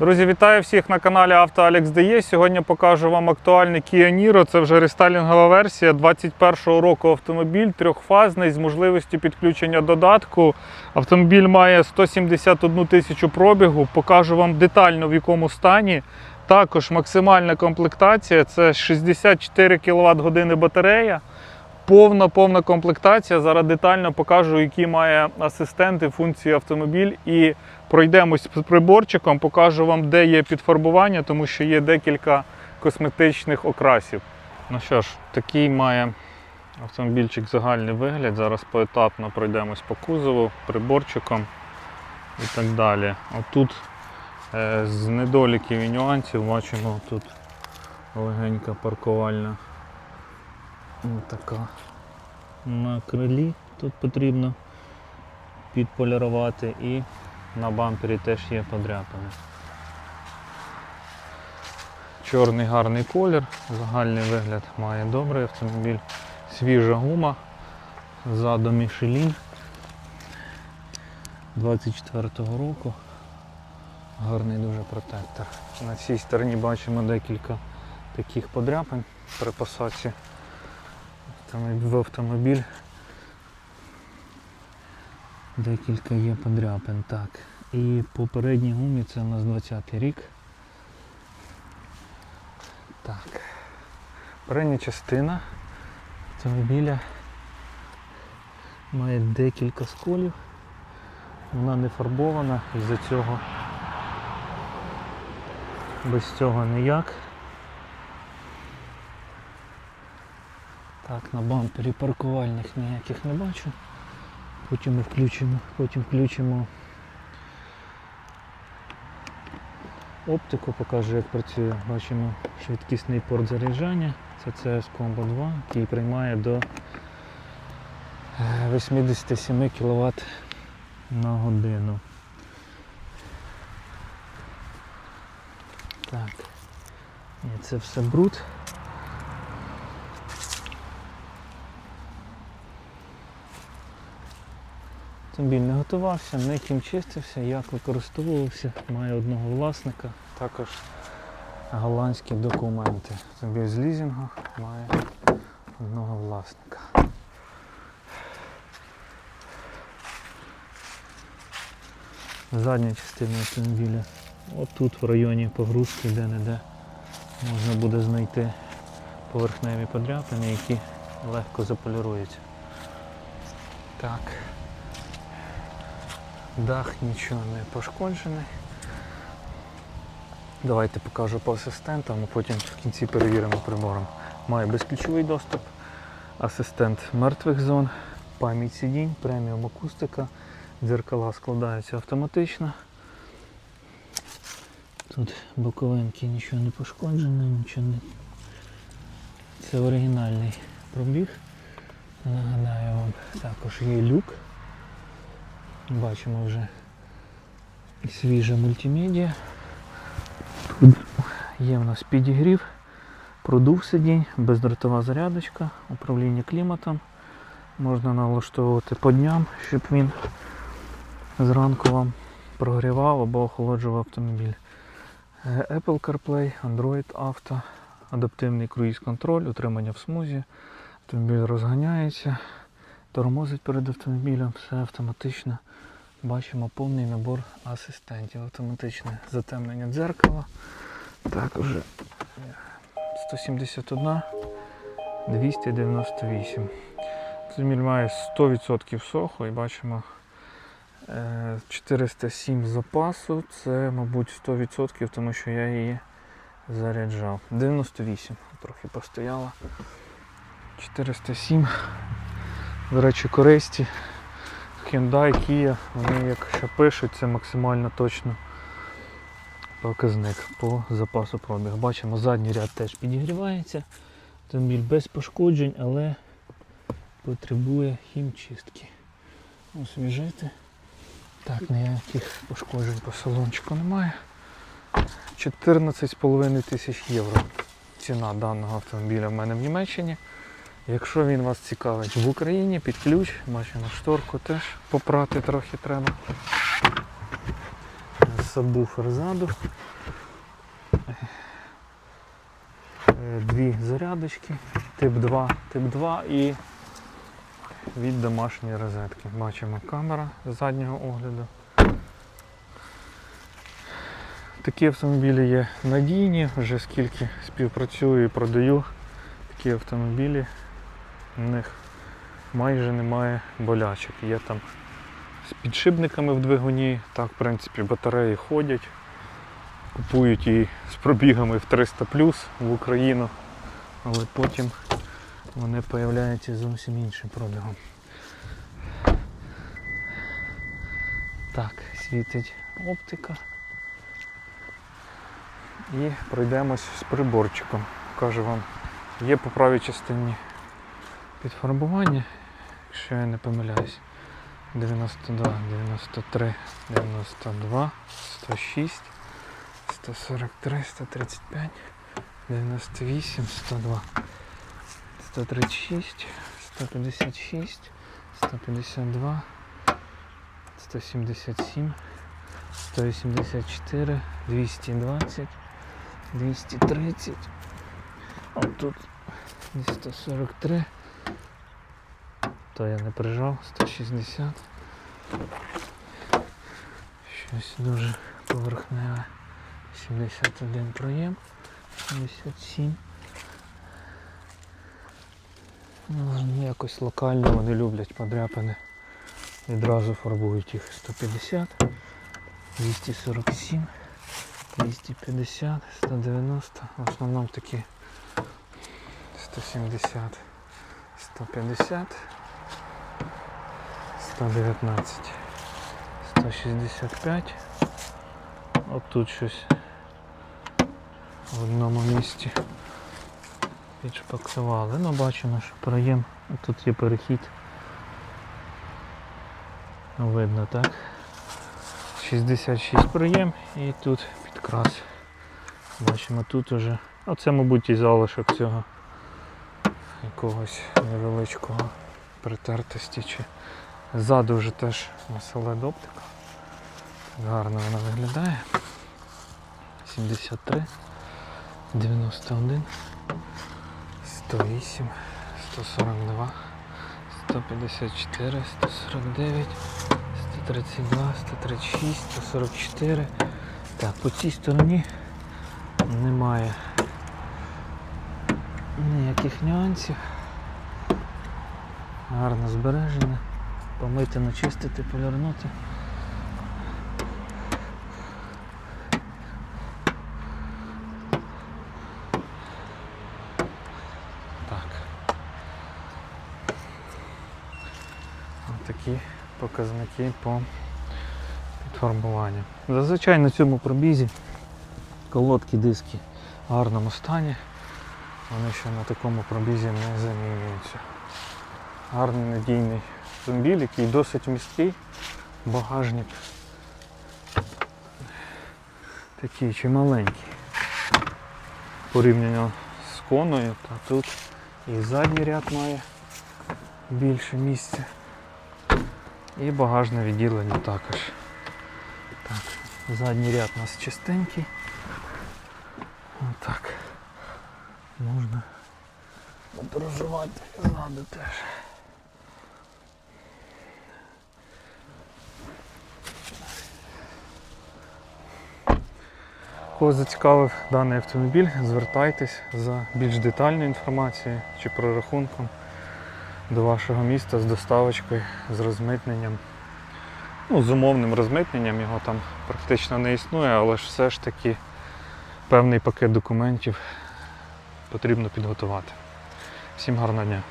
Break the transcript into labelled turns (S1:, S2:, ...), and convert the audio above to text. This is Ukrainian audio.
S1: Друзі, вітаю всіх на каналі AutoAlex.de. Сьогодні покажу вам актуальний Kia Niro. Це вже рестайлінгова версія 21-го року автомобіль, трьохфазний з можливістю підключення додатку. Автомобіль має 171 тисячу пробігу. Покажу вам детально в якому стані. Також максимальна комплектація це 64 кВт години батарея. Повна повна комплектація. Зараз детально покажу, які має асистенти, функції автомобіль. І пройдемось з приборчиком, покажу вам, де є підфарбування, тому що є декілька косметичних окрасів. Ну що ж, такий має автомобільчик загальний вигляд. Зараз поетапно пройдемось по кузову, приборчиком і так далі. Отут е, з недоліків і нюансів бачимо тут легенька паркувальна така на крилі тут потрібно підполірувати і на бампері теж є подряпини. Чорний гарний колір, загальний вигляд має добрий автомобіль, свіжа гума, ззаду Мішелін 24-го року. Гарний дуже протектор. На цій стороні бачимо декілька таких подряпин при посадці в автомобіль. Декілька є подряпин. Так. І по передній гумі це у нас 20-й рік. Так. Передня частина автомобіля має декілька сколів. Вона не фарбована, із-за цього без цього ніяк. Так, на бампері паркувальних ніяких не бачу. Потім ми включимо, потім включимо оптику, покажу як працює. Бачимо швидкісний порт заряджання. Це CS Combo 2, який приймає до е, 87 кВт на годину. Так. Ні, це все бруд. Автомобіль не готувався, не хімчистився, як використовувався, має одного власника, також голландські документи. Автомобіль з лізінгу має одного власника. Задня частина автомобіля. Отут в районі погрузки де-не-де можна буде знайти поверхневі подряпини, які легко заполіруються. Так. Дах нічого не пошкоджений. Давайте покажу по асистентам, а потім в кінці перевіримо прибором. Має безключовий доступ, асистент мертвих зон, пам'ять сидінь, преміум акустика, дзеркала складаються автоматично. Тут боковинки нічого не пошкоджено, нічого не. Це оригінальний пробіг. Нагадаю вам, також є люк. Бачимо вже свіжа мультимедіа. Тут є в нас підігрів, продув сидінь, бездротова зарядочка, управління кліматом. Можна налаштовувати по дням, щоб він зранку вам прогрівав або охолоджував автомобіль. Е, Apple CarPlay, Android Auto, адаптивний круїз-контроль, утримання в смузі. Автомобіль розганяється, тормозить перед автомобілем, все автоматично. Бачимо повний набор асистентів. Автоматичне затемнення дзеркала. Також 171, 298. Автомобіль має 100% соху і бачимо е, 407 запасу. Це, мабуть, 100%, тому що я її заряджав. 98, трохи постояла. 407. До речі, користі. Hyundai, Kia, вони якщо пишуть, це максимально точно показник по запасу пробіг. Бачимо, задній ряд теж підігрівається. Автомобіль без пошкоджень, але потребує хімчистки. Освіжити. Так, ніяких пошкоджень по салончику немає. 14,5 тисяч євро. Ціна даного автомобіля в мене в Німеччині. Якщо він вас цікавить в Україні, під ключ, бачимо шторку теж попрати трохи треба. сабвуфер ззаду. Е, Дві зарядочки, тип 2, тип 2 і від домашньої розетки. Бачимо камера заднього огляду. Такі автомобілі є надійні, вже скільки співпрацюю і продаю такі автомобілі, в них майже немає болячок. Є там з підшипниками в двигуні, так, в принципі, батареї ходять, купують її з пробігами в 300 в Україну, але потім вони появляються зовсім іншим пробігом. Так, світить оптика. І пройдемось з приборчиком. Покажу вам, є по правій частині підфарбування, якщо я не помиляюсь. 92, 93, 92, 106, 143, 135, 98, 102, 136, 156, 152, 177, 184, 220, 230. А тут 143. То я не прижав, 160. Щось дуже поверхневе. 71 проєм, 77. Ну, якось локально вони люблять подряпини. Відразу фарбують їх 150, 247, 250, 190, в основному такі. 170, 150, 119, 165. От тут щось в одному місці підшпаксували. Ну бачимо, що проєм. Тут є перехід. Ну, Видно, так? 66 проєм і тут підкрас. Бачимо тут уже. Оце, мабуть, і залишок цього якогось невеличкого притертості. Чи... Ззаду вже теж населед оптика. Гарно вона виглядає. 73, 91, 108, 142, 154, 149, 132, 136, 144. Так, по цій стороні немає ніяких нюансів. Гарно збережене. Помити, начистити, полірнути. Так. Ось такі показники по підфарбуванню. Зазвичай на цьому пробізі колодки, диски в гарному стані. Вони ще на такому пробізі не замінюються. Гарний надійний автомобіль, який досить місткий, багажник такий чималенький. Порівняно з коною, та тут і задній ряд має більше місця. І багажне відділення також. Так, задній ряд у нас чистенький. Отак. Можна подорожувати ззаду теж. Кого зацікавив даний автомобіль, звертайтесь за більш детальною інформацією чи прорахунком до вашого міста з доставочкою, з розмитненням. Ну, з умовним розмитненням його там практично не існує, але ж все ж таки певний пакет документів потрібно підготувати. Всім гарного дня!